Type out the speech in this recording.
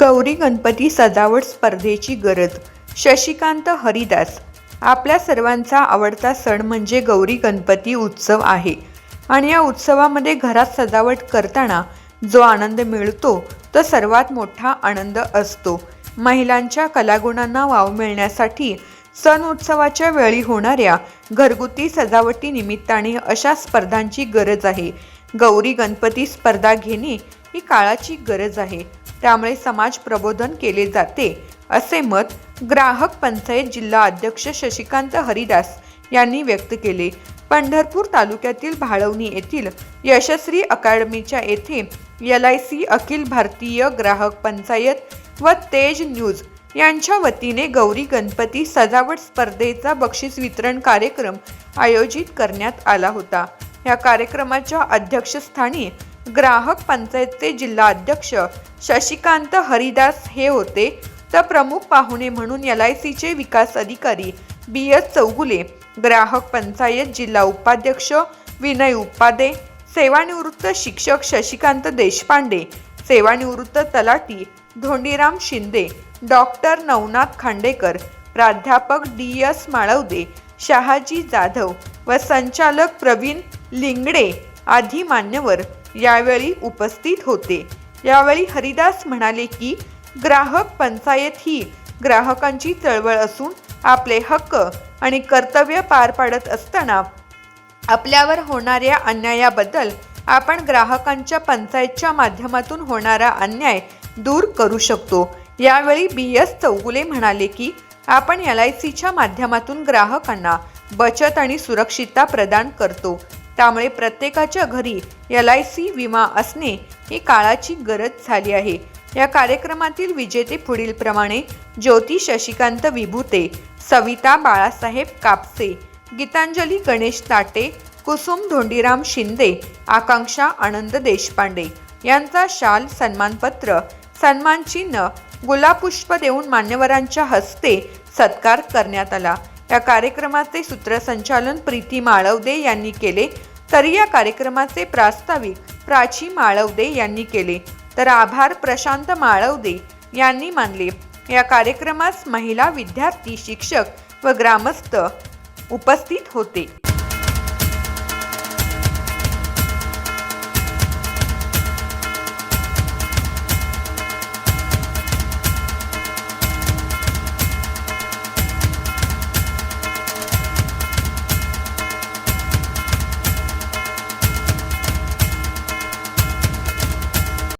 गौरी गणपती सजावट स्पर्धेची गरज. शशिकांत हरिदास. आपल्या सर्वांचा आवडता सण म्हणजे गौरी गणपती उत्सव आहे. आणि या उत्सवामध्ये घरात सजावट करताना जो आनंद मिळतो तो सर्वात मोठा आनंद असतो. महिलांच्या कलागुणांना वाव मिळण्यासाठी सण उत्सवाच्या वेळी होणाऱ्या घरगुती सजावटी निमित्ताने अशा स्पर्धांची गरज आहे. गौरी गणपती स्पर्धा घेणे ही काळाची गरज आहे. त्यामुळे समाज प्रबोधन केले जाते असे मत ग्राहक पंचायत जिल्हा अध्यक्ष शशिकांत हरिदास यांनी व्यक्त केले. पंढरपूर तालुक्यातील भाळवणी येथील यशस्वी अकॅडमीच्या येथे L I C Akhil Bharatiya ग्राहक पंचायत व तेज न्यूज यांच्या वतीने गौरी गणपती सजावट स्पर्धेचा बक्षीस वितरण कार्यक्रम आयोजित करण्यात आला होता. या कार्यक्रमाच्या अध्यक्षस्थानी ग्राहक पंचायतचे जिल्हा अध्यक्ष शशिकांत हरिदास हे होते. तर प्रमुख पाहुणे म्हणून एल आय सीचे विकास अधिकारी बी एस चौगुले ग्राहक पंचायत जिल्हा उपाध्यक्ष विनय उपादे सेवानिवृत्त शिक्षक शशिकांत देशपांडे सेवानिवृत्त तलाठी धोंडीराम शिंदे डॉक्टर नवनाथ खांडेकर प्राध्यापक डी एस माळवदे शहाजी जाधव व संचालक प्रवीण लिंगडे आदी मान्यवर यावेळी उपस्थित होते. यावेळी हरिदास म्हणाले की ग्राहक पंचायत ही ग्राहकांची चळवळ असून आपले हक्क आणि कर्तव्य पार पाडत असताना आपल्यावर होणाऱ्या अन्यायाबद्दल आपण ग्राहकांच्या पंचायतच्या माध्यमातून होणारा अन्याय दूर करू शकतो. यावेळी बी. एस. चौगुले म्हणाले की आपण एल. आय. सीच्या माध्यमातून ग्राहकांना बचत आणि सुरक्षितता प्रदान करतो. त्यामुळे प्रत्येकाच्या घरी एल आय सी विमा असणे ही काळाची गरज झाली आहे. या कार्यक्रमातील विजेते पुढीलप्रमाणे ज्योती शशिकांत विभूते सविता बाळासाहेब कापसे गीतांजली गणेश ताटे कुसुम धोंडीराम शिंदे आकांक्षा आनंद देशपांडे यांचा शाल सन्मानपत्र सन्मान चिन्ह गुलाबपुष्प देऊन मान्यवरांच्या हस्ते सत्कार करण्यात आला. या कार्यक्रमाचे सूत्रसंचालन प्रीती माळवदे यांनी केले. तर या कार्यक्रमाचे प्रास्ताविक प्राची माळवदे यांनी केले. तर आभार प्रशांत माळवदे यांनी मानले. या कार्यक्रमास महिला विद्यार्थी शिक्षक व ग्रामस्थ उपस्थित होते.